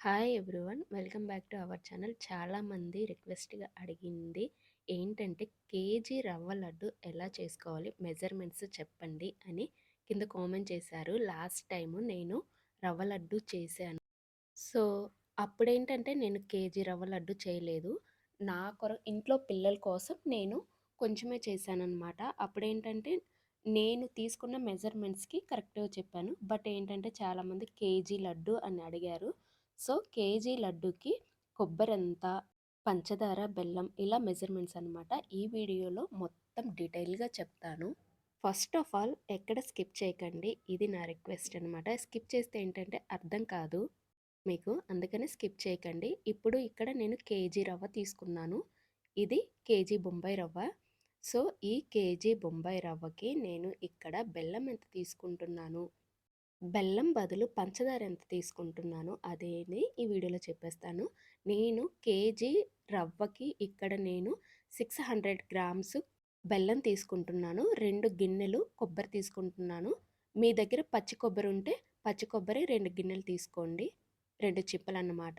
Hi everyone. Welcome back to our channel. చాలామంది రిక్వెస్ట్గా అడిగింది ఏంటంటే కేజీ రవ్వ లడ్డు ఎలా చేసుకోవాలి? మెజర్మెంట్స్ చెప్పండి అని కింద కామెంట్ చేశారు. లాస్ట్ టైము నేను రవ్వ లడ్డు చేశాను. సో అప్పుడేంటంటే నేను కేజీ రవ్వ లడ్డు చేయలేదు. నా కొర ఇంట్లో పిల్లల కోసం నేను కొంచెమే చేశానన్నమాట. అప్పుడేంటంటే నేను తీసుకున్న మెజర్మెంట్స్కి కరెక్ట్గా చెప్పాను. బట్ ఏంటంటే చాలామంది కేజీ లడ్డు అని అడిగారు. సో కేజీ లడ్డుకి కొబ్బరి ఎంత పంచదార బెల్లం ఇలా మెజర్మెంట్స్ అనమాట ఈ వీడియోలో మొత్తం డీటెయిల్గా చెప్తాను. ఫస్ట్ ఆఫ్ ఆల్ ఎక్కడ స్కిప్ చేయకండి. ఇది నా రిక్వెస్ట్ అనమాట స్కిప్ చేస్తే ఏంటంటే అర్థం కాదు మీకు. అందుకని స్కిప్ చేయకండి. ఇప్పుడు ఇక్కడ నేను కేజీ రవ్వ తీసుకున్నాను. ఇది కేజీ బొంబాయి రవ్వ. సో ఈ కేజీ బొంబాయి రవ్వకి నేను ఇక్కడ బెల్లం ఎంత తీసుకుంటున్నాను? బెల్లం బదులు పంచదార ఎంత తీసుకుంటున్నానో అదేని ఈ వీడియోలో చెప్పేస్తాను. నేను కేజీ రవ్వకి ఇక్కడ నేను సిక్స్ హండ్రెడ్ గ్రామ్స్ బెల్లం తీసుకుంటున్నాను. రెండు గిన్నెలు కొబ్బరి తీసుకుంటున్నాను. మీ దగ్గర పచ్చి కొబ్బరి ఉంటే పచ్చి కొబ్బరి రెండు గిన్నెలు తీసుకోండి. రెండు చిప్పలు అన్నమాట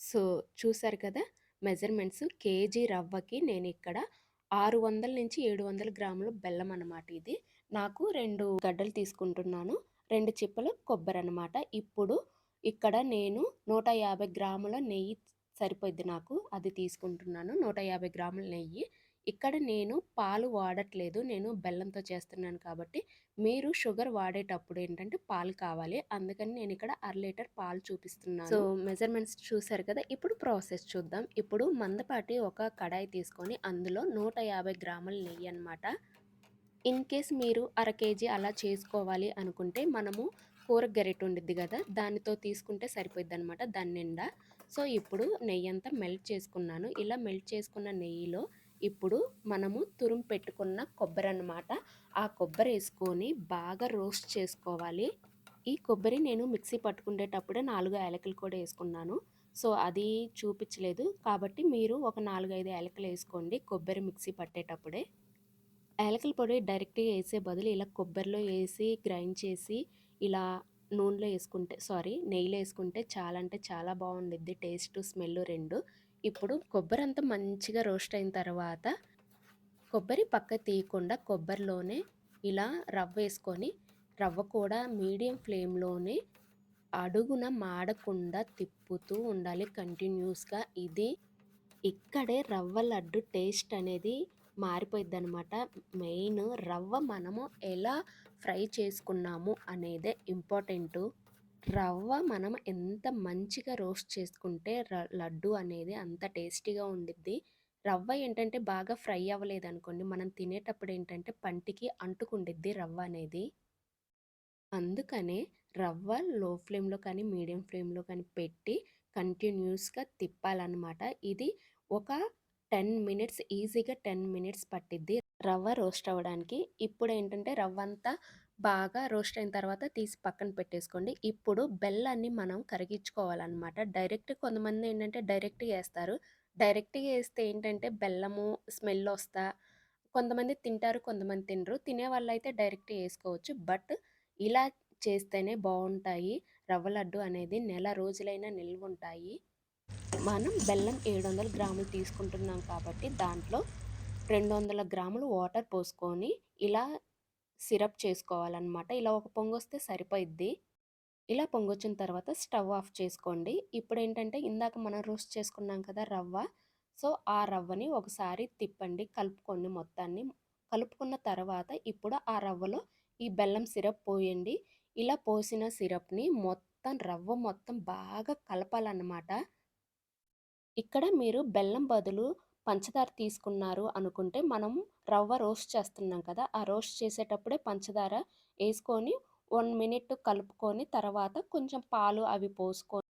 సో చూసారు కదా మెజర్మెంట్స్. కేజీ రవ్వకి నేను ఇక్కడ ఆరు వందల నుంచి ఏడు వందల గ్రాములు బెల్లం అన్నమాట ఇది. నాకు రెండు గడ్డలు తీసుకుంటున్నాను. రెండు చిప్పలు కొబ్బరి అనమాట ఇప్పుడు ఇక్కడ నేను నూట యాభై గ్రాముల నెయ్యి సరిపోద్ది నాకు. అది తీసుకుంటున్నాను. నూట యాభై గ్రాముల నెయ్యి. ఇక్కడ నేను పాలు వాడట్లేదు. నేను బెల్లంతో చేస్తున్నాను కాబట్టి మీరు షుగర్ వాడేటప్పుడు ఏంటంటే పాలు కావాలి. అందుకని నేను ఇక్కడ అర లీటర్ పాలు చూపిస్తున్నాను. సో మెజర్మెంట్స్ చూసారు కదా? ఇప్పుడు ప్రాసెస్ చూద్దాం. ఇప్పుడు మందపాటి ఒక కడాయి తీసుకొని అందులో నూట యాభై గ్రాముల నెయ్యి అనమాట ఇన్ కేస్ మీరు అర కేజీ అలా చేసుకోవాలి అనుకుంటే మనము కూర గరిట ఉండిద్ది కదా దానితో తీసుకుంటే సరిపోద్ది అనమాట దాని నిండా. సో ఇప్పుడు నెయ్యి అంతా మెల్ట్ చేసుకున్నాను. ఇలా మెల్ట్ చేసుకున్న నెయ్యిలో ఇప్పుడు మనము తురుము పెట్టుకున్న కొబ్బరి అనమాట ఆ కొబ్బరి వేసుకొని బాగా రోస్ట్ చేసుకోవాలి. ఈ కొబ్బరి నేను మిక్సీ పట్టుకునేటప్పుడే నాలుగు యాలకులు కూడా వేసుకున్నాను. సో అది చూపించలేదు. కాబట్టి మీరు ఒక నాలుగు ఐదు యాలకులు వేసుకోండి కొబ్బరి మిక్సీ పట్టేటప్పుడే. యాలకల పొడి డైరెక్ట్గా వేసే బదులు ఇలా కొబ్బరిలో వేసి గ్రైండ్ చేసి ఇలా నూనెలో వేసుకుంటే సారీ నెయ్యిలో వేసుకుంటే చాలా అంటే చాలా బాగుండిద్ది టేస్ట్ స్మెల్ రెండు. ఇప్పుడు కొబ్బరి అంతా మంచిగా రోస్ట్ అయిన తర్వాత కొబ్బరి పక్క తీయకుండా కొబ్బరిలోనే ఇలా రవ్వ వేసుకొని రవ్వ కూడా మీడియం ఫ్లేమ్లోనే అడుగున మాడకుండా తిప్పుతూ ఉండాలి. కంటిన్యూస్గా ఇది ఇక్కడే రవ్వ లడ్డు టేస్ట్ అనేది మారిపోయింది అనమాట మెయిన్ రవ్వ మనము ఎలా ఫ్రై చేసుకున్నాము అనేదే ఇంపార్టెంటు. రవ్వ మనం ఎంత మంచిగా రోస్ట్ చేసుకుంటే లడ్డు అనేది అంత టేస్టీగా ఉండిద్ది. రవ్వ ఏంటంటే బాగా ఫ్రై అవ్వలేదు అనుకోండి మనం తినేటప్పుడు ఏంటంటే పంటికి అంటుకుండిద్ది రవ్వ అనేది. అందుకనే రవ్వ లో ఫ్లేమ్లో కానీ మీడియం ఫ్లేమ్లో కానీ పెట్టి కంటిన్యూస్గా తిప్పాలన్నమాట. ఇది ఒక టెన్ మినిట్స్ ఈజీగా టెన్ మినిట్స్ పట్టిద్ది. రవ్వ రోస్ట్ అవ్వడానికి ఇప్పుడు ఏంటంటే రవ్వ అంతా బాగా రోస్ట్ అయిన తర్వాత తీసి పక్కన పెట్టేసుకోండి. ఇప్పుడు బెల్లాన్ని మనం కరిగించుకోవాలన్నమాట. డైరెక్ట్ కొంతమంది ఏంటంటే డైరెక్ట్గా వేస్తారు డైరెక్ట్గా వేస్తే ఏంటంటే బెల్లము స్మెల్ వస్తా కొంతమంది తింటారు కొంతమంది తినరు. తినే వాళ్ళు అయితే డైరెక్ట్ వేసుకోవచ్చు బట్ ఇలా చేస్తేనే బాగుంటాయి రవ్వ లడ్డు అనేది. నెల రోజులైనా నిల్వ ఉంటాయి మనం బెల్లం ఏడు వందల గ్రాములు తీసుకుంటున్నాం కాబట్టి దాంట్లో రెండు వందల గ్రాములు వాటర్ పోసుకొని ఇలా సిరప్ చేసుకోవాలన్నమాట. ఇలా ఒక పొంగొస్తే సరిపోయిద్ది. ఇలా పొంగొచ్చిన తర్వాత స్టవ్ ఆఫ్ చేసుకోండి. ఇప్పుడు ఏంటంటే ఇందాక మనం రోస్ట్ చేసుకున్నాం కదా రవ్వ. సో ఆ రవ్వని ఒకసారి తిప్పండి కలుపుకోండి మొత్తాన్ని. కలుపుకున్న తర్వాత ఇప్పుడు ఆ రవ్వలో ఈ బెల్లం సిరప్ పోయండి. ఇలా పోసిన సిరప్ని మొత్తం రవ్వ మొత్తం బాగా కలపాలన్నమాట. ఇక్కడ మీరు బెల్లం బదులు పంచదార తీసుకున్నారు అనుకుంటే మనం రవ్వ రోస్ట్ చేస్తున్నాం కదా ఆ రోస్ట్ చేసేటప్పుడే పంచదార వేసుకొని వన్ మినిట్ కలుపుకొని తర్వాత కొంచెం పాలు అవి పోసుకొని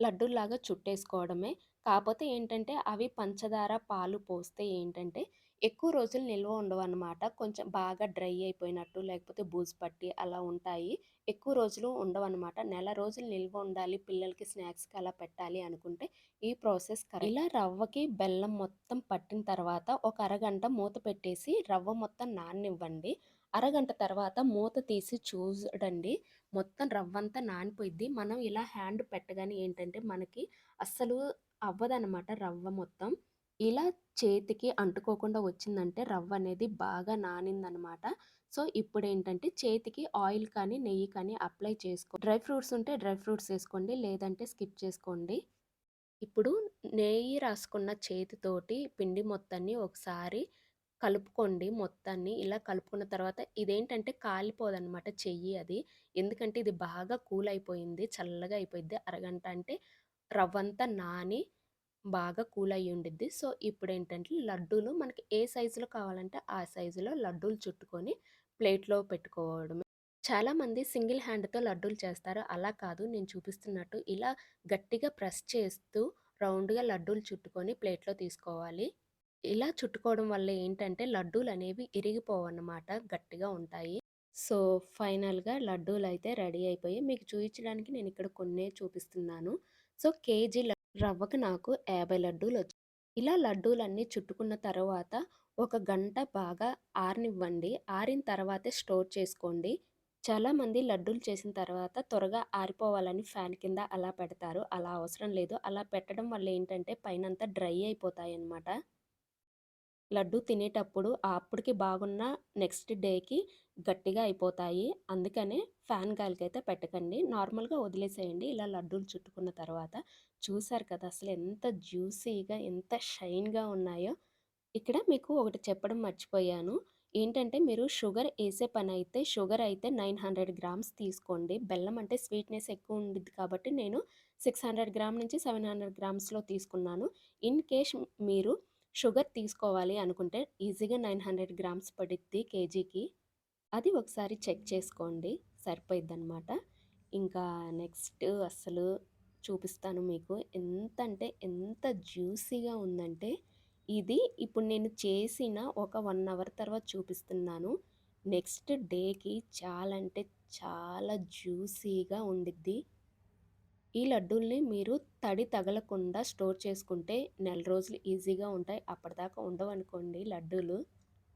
లడ్డూలాగా చుట్టేసుకోవడమే. కాకపోతే ఏంటంటే అవి పంచదార పాలు పోస్తే ఏంటంటే ఎక్కువ రోజులు నిల్వ ఉండవు అనమాట కొంచెం బాగా డ్రై అయిపోయినట్టు లేకపోతే బూజు పట్టి అలా ఉంటాయి. ఎక్కువ రోజులు ఉండవు అనమాట నెల రోజులు నిల్వ ఉండాలి పిల్లలకి స్నాక్స్కి అలా పెట్టాలి అనుకుంటే ఈ ప్రాసెస్ ఇలా రవ్వకి బెల్లం మొత్తం పట్టిన తర్వాత ఒక అరగంట మూత పెట్టేసి రవ్వ మొత్తం నాననివ్వండి. అరగంట తర్వాత మూత తీసి చూడండి. మొత్తం రవ్వంతా నానిపోయిద్ది. మనం ఇలా హ్యాండ్ పెట్టగానే ఏంటంటే మనకి అస్సలు అవ్వదనమాట రవ్వ మొత్తం. ఇలా చేతికి అంటుకోకుండా వచ్చిందంటే రవ్వ అనేది బాగా నానిందనమాట. సో, ఇప్పుడు ఏంటంటే చేతికి ఆయిల్ కానీ, నెయ్యి కానీ అప్లై చేసుకో డ్రై ఫ్రూట్స్ ఉంటే డ్రై ఫ్రూట్స్ వేసుకోండి లేదంటే స్కిప్ చేసుకోండి. ఇప్పుడు నెయ్యి రాసుకున్న చేతితోటి పిండి మొత్తాన్ని ఒకసారి కలుపుకోండి మొత్తాన్ని. ఇలా కలుపుకున్న తర్వాత ఇదేంటంటే కాలిపోదనమాట చెయ్యి అది. ఎందుకంటే ఇది బాగా కూల్ అయిపోయింది. చల్లగా అయిపోయింది అరగంట అంటే రవ్వంతా నాని బాగా కూల్ అయ్యి ఉండిద్ది. సో, ఇప్పుడేంటంటే లడ్డూలు మనకి ఏ సైజులో కావాలంటే ఆ సైజులో లడ్డూలు చుట్టుకొని ప్లేట్‌లో పెట్టుకోవడమే. చాలామంది సింగిల్ హ్యాండ్‌తో లడ్డూలు చేస్తారు. అలా కాదు నేను చూపిస్తున్నట్టు ఇలా గట్టిగా ప్రెస్ చేస్తూ రౌండ్‌గా లడ్డూలు చుట్టుకొని ప్లేట్‌లో తీసుకోవాలి. ఇలా చుట్టుకోవడం వల్ల ఏంటంటే లడ్డూలు అనేవి ఇరిగిపోవన్నమాట. గట్టిగా ఉంటాయి. సో, ఫైనల్‌గా లడ్డూలు అయితే రెడీ అయిపోయి మీకు చూయించడానికి ఇక్కడ కొన్ని చూపిస్తున్నాను. సో, కేజీ రవ్వకు నాకు 50 లడ్డూలొచ్చాయి. ఇలా లడ్డూలన్నీ చుట్టుకున్న తర్వాత ఒక గంట బాగా ఆరనివ్వండి. ఆరిన తర్వాతే స్టోర్ చేసుకోండి. చాలామంది లడ్డూలు చేసిన తర్వాత త్వరగా ఆరిపోవాలని ఫ్యాన్ కింద అలా పెడతారు. అలా అవసరం లేదు. అలా పెట్టడం వల్ల ఏంటంటే పైనంతా డ్రై అయిపోతాయి అన్నమాట లడ్డూ తినేటప్పుడు అప్పటికి బాగున్న నెక్స్ట్ డేకి గట్టిగా అయిపోతాయి. అందుకనే ఫ్యాన్ గాలికైతే పెట్టకండి. నార్మల్‌గా వదిలేసేయండి. ఇలా లడ్డూలు చుట్టుకున్న తర్వాత చూసారు కదా! అసలు ఎంత జ్యూసీగా, ఎంత షైన్‌గా ఉన్నాయో. ఇక్కడ మీకు ఒకటి చెప్పడం మర్చిపోయాను. ఏంటంటే మీరు షుగర్ వేసే పని అయితే షుగర్ అయితే 900 గ్రామ్స్ తీసుకోండి. బెల్లం అంటే స్వీట్‌నెస్ ఎక్కువ ఉండిద్ది కాబట్టి నేను 600 గ్రామ్ నుంచి 700 గ్రామ్స్‌లో తీసుకున్నాను. ఇన్ కేస్ మీరు షుగర్ తీసుకోవాలి అనుకుంటే ఈజీగా 900 గ్రామ్స్ పడుద్ది కేజీకి. అది ఒకసారి చెక్ చేసుకోండి. సరిపోయిద్దనమాట. ఇంకా నెక్స్ట్ అస్సలు చూపిస్తాను మీకు. ఎంత అంటే ఎంత జ్యూసీగా ఉందంటే ఇది ఇప్పుడు నేను చేసిన ఒక వన్ అవర్ తర్వాత చూపిస్తున్నాను. నెక్స్ట్ డేకి చాలా అంటే చాలా జ్యూసీగా ఉండిద్ది. ఈ లడ్డూల్ని మీరు తడి తగలకుండా స్టోర్ చేసుకుంటే నెల రోజులు ఈజీగా ఉంటాయి. అప్పటిదాకా ఉండవనుకోండి లడ్డూలు.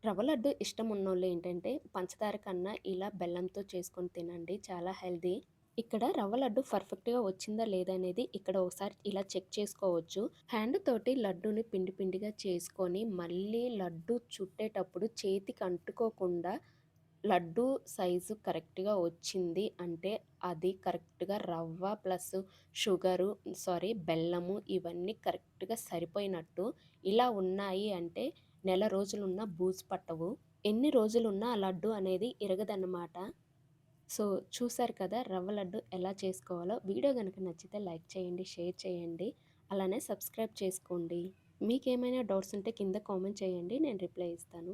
రవ్వ లడ్డు ఇష్టం ఉన్నోళ్ళు ఏంటంటే పంచదార కన్నా ఇలా బెల్లంతో చేసుకొని తినండి. చాలా హెల్తీ. ఇక్కడ రవ్వ లడ్డు పర్ఫెక్ట్‌గా వచ్చిందా లేదా అనేది ఇక్కడ ఒకసారి ఇలా చెక్ చేసుకోవచ్చు. హ్యాండ్ తోటి లడ్డూని పిండి పిండిగా చేసుకొని మళ్ళీ లడ్డు చుట్టేటప్పుడు చేతికి అంటుకోకుండా లడ్డు సైజు కరెక్ట్‌గా వచ్చింది అంటే అది కరెక్ట్‌గా రవ్వ ప్లస్ షుగరు సారీ బెల్లము ఇవన్నీ కరెక్ట్‌గా సరిపోయినట్టు. ఇలా ఉన్నాయి అంటే నెల రోజులున్నా బూజు పట్టవు. ఎన్ని రోజులున్నా ఆ లడ్డు అనేది ఇరగదన్నమాట. సో, చూసారు కదా! రవ్వ లడ్డు ఎలా చేసుకోవాలో. వీడియో కనుక నచ్చితే లైక్ చేయండి, షేర్ చేయండి. అలానే సబ్స్క్రైబ్ చేసుకోండి. మీకేమైనా డౌట్స్ ఉంటే కింద కామెంట్ చేయండి. నేను రిప్లై ఇస్తాను.